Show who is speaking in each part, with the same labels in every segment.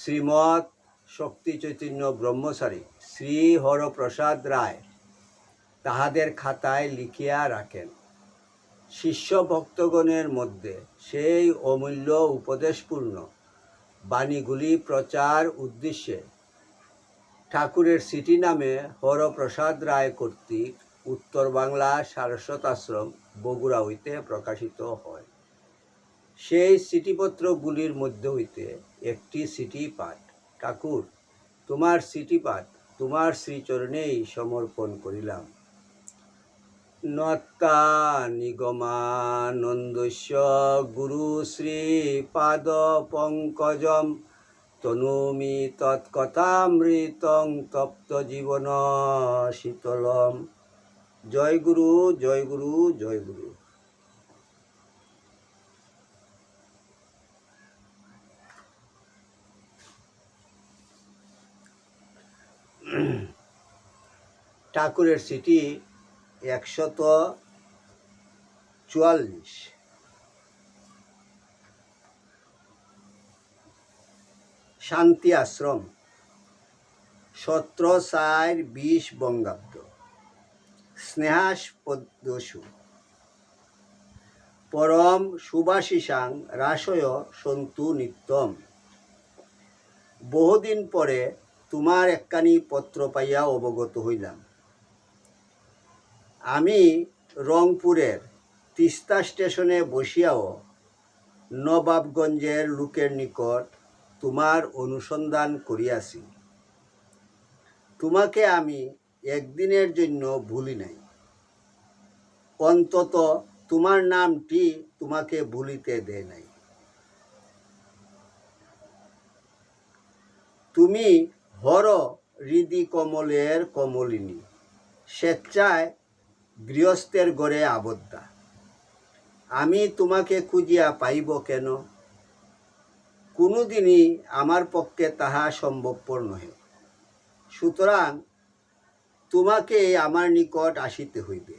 Speaker 1: শ্রীমৎ শক্তি চৈতন্য ব্রহ্মচারী শ্রী হরপ্রসাদ রায় তাহাদের খাতায় লিখিয়া রাখেন। শিষ্য ভক্তগণের মধ্যে সেই অমূল্য উপদেশপূর্ণ বাণীগুলি প্রচার উদ্দেশ্যে ঠাকুরের সিটি নামে হরপ্রসাদ রায় কর্তৃক উত্তর বাংলা সারস্বত আশ্রম বগুড়া হইতে প্রকাশিত হয়। সেই চিঠিপত্রগুলির মধ্যে হইতে একটি চিঠি পাঠ ঠাকুর, তোমার চিঠি পাঠ তোমার শ্রীচরণেই সমর্পণ করিলাম। নত্তা নিগমানন্দস্য গুরু শ্রী পাদ পঙ্কজম, তনুমি তৎকথামৃতং তপ্ত জীবন শীতলম। জয় গুরু জয় গুরু জয় গুরু। ঠাকুরের সিটি একশত চুয়াল্লিশ। শান্তি আশ্রম, সতেরো চার বিশ বঙ্গাব্দ। স্নেহাস পদ্মসু। পরম সুভাষিসাং রাসয় সন্তু নিত্যম। বহুদিন পরে তোমার একখানি পত্র পাইয়া অবগত হইলাম। আমি রংপুরের তিস্তা স্টেশনে বসিয়াও নবাবগঞ্জের লোকের নিকট তোমার অনুসন্ধান করিয়াছি। তোমাকে আমি একদিনের জন্য ভুলি নাই। অন্তত তোমার নামটি তোমাকে ভুলিতে দেয় নাই। তুমি হর হৃদি কমলের কমলিনী, স্বেচ্ছায় গৃহস্থের গড়ে আবদ্ধা। আমি তোমাকে খুঁজিয়া পাইব কেন? কোনোদিনই আমার পক্ষে তাহা সম্ভবপর নহে। সুতরাং তোমাকে আমার নিকট আসিতে হইবে।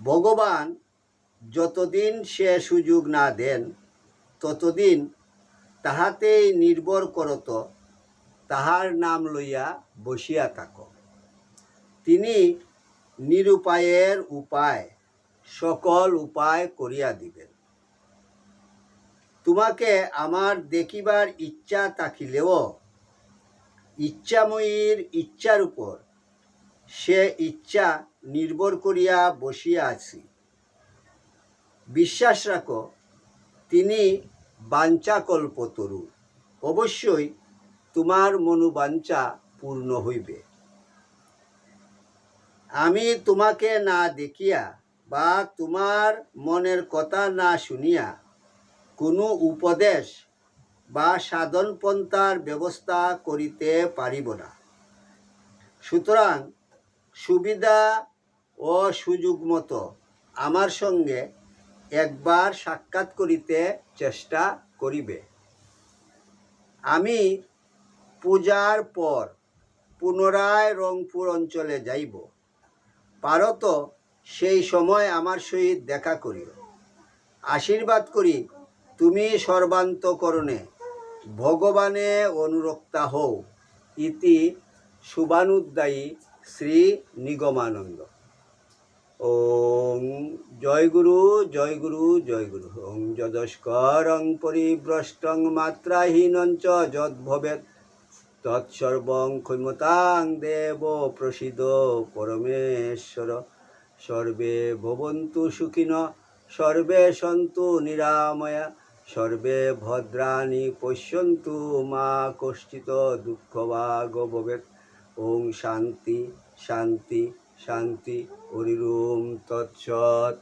Speaker 1: ভগবান যতদিন সে সুযোগ না দেন, ততদিন তাহাতেই নির্ভর করত তাহার নাম লইয়া বসিয়া থাক। তিনি নিরুপায়ের উপায়, সকল উপায় করিয়া দিবেন। তোমাকে আমার দেখিবার ইচ্ছা থাকিলেও, ইচ্ছাময়ীর ইচ্ছার উপর সে ইচ্ছা নির্ভর করিয়া বসিয়া আছি। বিশ্বাস রাখো, তিনি বাঞ্ছাকল্পতরু। অবশ্যই তোমার মনোবাঞ্ছা পূর্ণ হইবে। আমি তোমাকে না দেখিয়া বা তোমার মনের কথা না শুনিয়া কোনো উপদেশ বা সাধন পন্থার ব্যবস্থা করিতে পারিব না। সুতরাং সুবিধা ও সুযোগ মতো আমার সঙ্গে একবার সাক্ষাৎ করিতে চেষ্টা করিবে। আমি পূজার পর পুনরায় রংপুর অঞ্চলে যাইব। পারত সেই সময় আমার সহিত দেখা করিও। আশীর্বাদ করি তুমি সর্বান্তকরণে ভগবানে অনুরক্তা হও ইতি শুভানুদ্দায়ী শ্রী নিগমানন্দ। ওং জয় গুরু জয় গুরু জয় গুরু। ওং যদস্করং পরিভ্রষ্টং মাত্রাহীনং চ যদ্ভবেৎ। তৎসর্বং ক্ষমতাং দেব প্রসিদ পরমেশ্বর। সর্বে ভবন্তু সুখিন, সর্বে সন্তু নিরাময়া, সর্বে ভদ্রাণি পশ্যন্তু মা কষ্টিত কশ্চিত দুঃখভাগ ভবেৎ। ওং শান্তি শান্তি শান্তি, হরিরোম তৎসৎ।